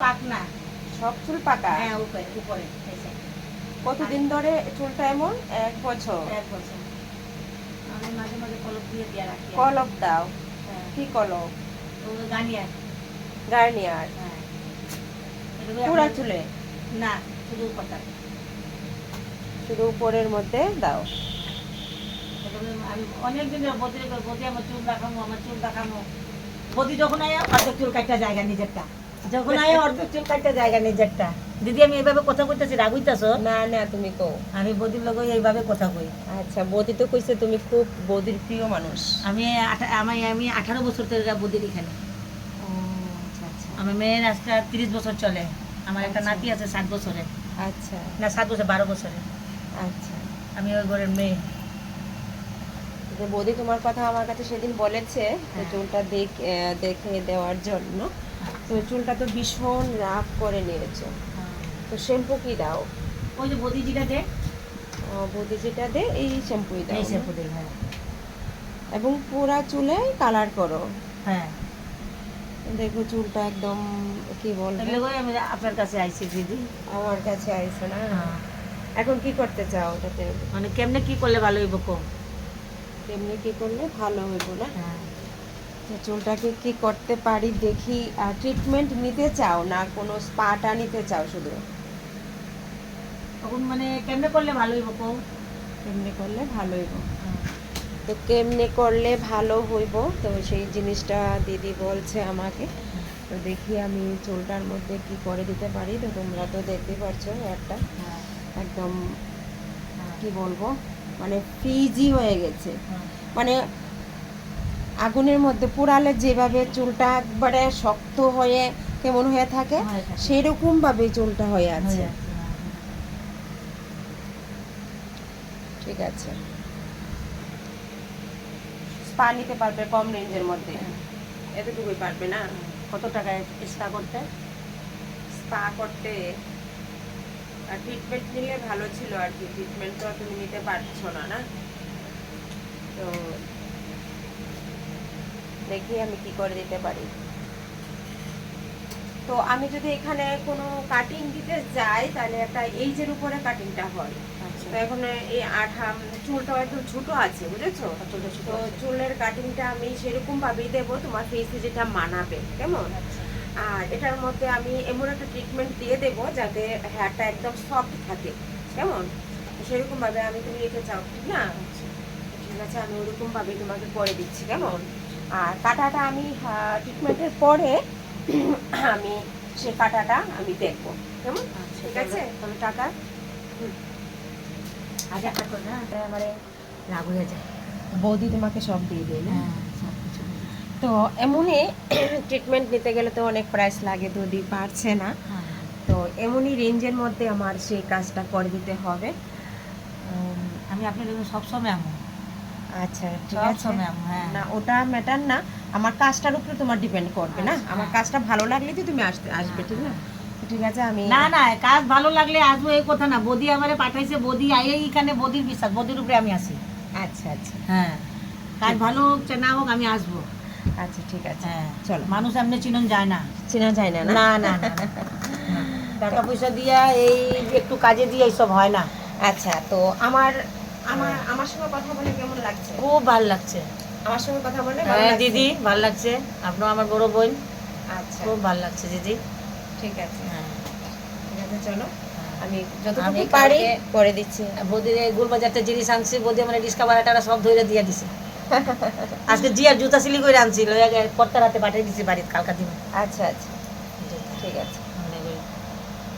পাক সব চুল পাকা? হ্যাঁ উপরে উপরে কতদিন ধরে চুলটা এমন? এক বছর? এক বছর। আমি মাঝে মাঝে কলপ দিয়ে দিয়ে রাখি। কলপ দাও। হ্যাঁ। কি কলপ? গার্নিয়ার। হ্যাঁ। পুরা চুলে? না শুধু উপরটা। শুধু উপরের মধ্যে দাও। অনেক বদি বদি আমার চুল দেখামো আমার চুল দেখামো বদি যখন আয় অর্ধেক চুল কাটটা জায়গা নিজেরটা। যখন আয় অর্ধেক চুল কাটটা জায়গা নিজেরটা দিদি আমি এইভাবে কথা কইতেছি রাগ হইতেছ না না তুমি কো আমি বদির লগে এইভাবে কথা কই। আচ্ছা বৌদি তো কইছে তুমি খুব বৌদির প্রিয় মানুষ। আমি আমি আমি আঠারো বছর থেকে বদির এখানে। আচ্ছা আচ্ছা। আমার মেয়ের আজকে তিরিশ বছর চলে। আমার একটা আচ্ছা। নাতি আছে সাত বছরে। আচ্ছা। না সাত বছর বারো বছরে। আচ্ছা। আমি ওই ঘরের মেয়ে। বৌদি তোমার কথা আমার কাছে সেদিন বলেছে হ্যাঁ। চুলটা দেখ দেখে দেওয়ার জন্য। তো চুলটা তো ভীষণ রাফ করে নিয়েছো। তো শ্যাম্পু কি দাও? ওই যে বদিজিটা দে। আহ, বৌদি দে এই শ্যাম্পুই দাও। এই? শ্যাম্পু দিই হ্যাঁ। এবং পুরা চুলে কালার করো। হ্যাঁ। দেখো চুলটা একদম কি বলব? আমি আপনার কাছে আইছি দিদি। আমার কাছে আইছে না? হ্যাঁ। এখন কি করতে চাও ওটাতে? মানে কেমনে কি করলে ভালো হইব কো কেমনে কি করলে ভালো হইব না? হ্যাঁ। তো চুলটাকে কি করতে পারি দেখি ট্রিটমেন্ট নিতে চাও না কোনো স্পাটা নিতে চাও শুধু? তখন মানে কেমনে করলে ভালো হইব কো এমনি করলে ভালো হইব? হ্যাঁ। তো কেমনে করলে ভালো হইব? তো সেই জিনিসটা দিদি বলছে আমাকে। তো দেখি আমি চুলটার মধ্যে কি করে দিতে পারি। তো তোমরা তো দেখতে পারছ একটা। হ্যাঁ। একদম হ্যাঁ। কি বলব? মানে ফ্রিজি হয়ে গেছে। মানে আগুনের মধ্যে পোড়ালে যেভাবে চুলটা একবারে শক্ত হয়ে কেমন হয়ে থাকে হয়ে সেরকম ভাবে চুলটা হয়ে আছে। হয়ে হ্যাঁ। ঠিক আছে। স্পা নিতে পারবে কম রেঞ্জের মধ্যে। এতটুকুই পারবে না? কত টাকায় স্পা করতে? স্পা করতে আর ট্রিটমেন্ট নিলে ভালো ছিল আর কি। ট্রিটমেন্ট তো তুমি নিতে পারছ না না? তো দেখি আমি কি করে দিতে পারি। তো আমি যদি এখানে কোনো কাটিং দিতে যাই তাহলে একটা এইজের উপরে কাটিংটা হয়। আচ্ছা। তো এখন এই আঠা চুলটাও একদম ছোট আছে বুঝেছ? চুলটা ছোট তো চুলের কাটিংটা আমি সেরকম ভাবেই দেবো তোমার ফেসে যেটা মানাবে কেমন? আচ্ছা। আর এটার মধ্যে আমি এমন একটা ট্রিটমেন্ট দিয়ে দেবো যাতে হেয়ারটা একদম সফট থাকে কেমন? সেরকমভাবে আমি তুমি রেখে চাও ঠিক না ঠিক আছে আমি ওরকম ভাবে তোমাকে করে দিচ্ছি কেমন? আর কাটাটা আমি ট্রিটমেন্টের পরে আমি সে কাটাটা আমি দেখব। কেমন? আচ্ছা, ঠিক আছে? তাহলে টাকা আগে টাকা না আমারে রাগ হয়ে যায়। বৌদি তোমাকে সব দিয়ে দেয় না? হ্যাঁ সব কিছু তো এমনই ট্রিটমেন্ট নিতে গেলে তো অনেক প্রাইস লাগে যদি পারছে না। হ্যাঁ। তো এমনই রেঞ্জের মধ্যে আমার সেই কাজটা করে দিতে হবে। আমি আপনার জন্য সবসময় আমো আচ্ছা ঠিক আছে। হ্যাঁ। না ওটা ম্যাটার না। আমার কাজটার উপরে তোমার ডিপেন্ড করবে না। আচ্ছা, আমার হ্যাঁ। কাজটা ভালো লাগলে তো তুমি আসতে আসবে ঠিক না? ঠিক আছে আমি না না কাজ ভালো লাগলে আসব এই কথা না। বদি আমারে পাঠাইছে বদি আই এইখানে বদির বিশ্বাস বদির উপরে আমি আসি। আচ্ছা আচ্ছা। হ্যাঁ। কাজ ভালো হোক না হোক আমি আসব। আচ্ছা ঠিক আছে। হ্যাঁ। চলো। মানুষ এমনি চিনন যায় না। চেনা যায় না না? না। টাকা পয়সা দিয়া এই একটু কাজে দিয়ে এইসব হয় না। আচ্ছা তো আমার আমার আমার সঙ্গে কথা বলে কেমন লাগছে? খুব ভালো লাগছে। আমার সঙ্গে কথা বলে হ্যাঁ দিদি ভালো লাগছে। আপনার আমার বড় বোন। আচ্ছা। খুব ভালো লাগছে দিদি। ঠিক আছে। হ্যাঁ। ঠিক আছে চলো। আমি আমি যতটুকু পারি করে দিচ্ছি। বৌদির গুলবাজারতে জিনিস আনছি বৌদি ভাড়াটা সব ধরে দিয়ে দিছে। আজকে জিয়ার জুতা সিলি করে আনছি লইয়া কর্তার হাতে পাঠিয়ে দিছি বাড়িতে কালকা দিন। আচ্ছা আচ্ছা। ঠিক আছে।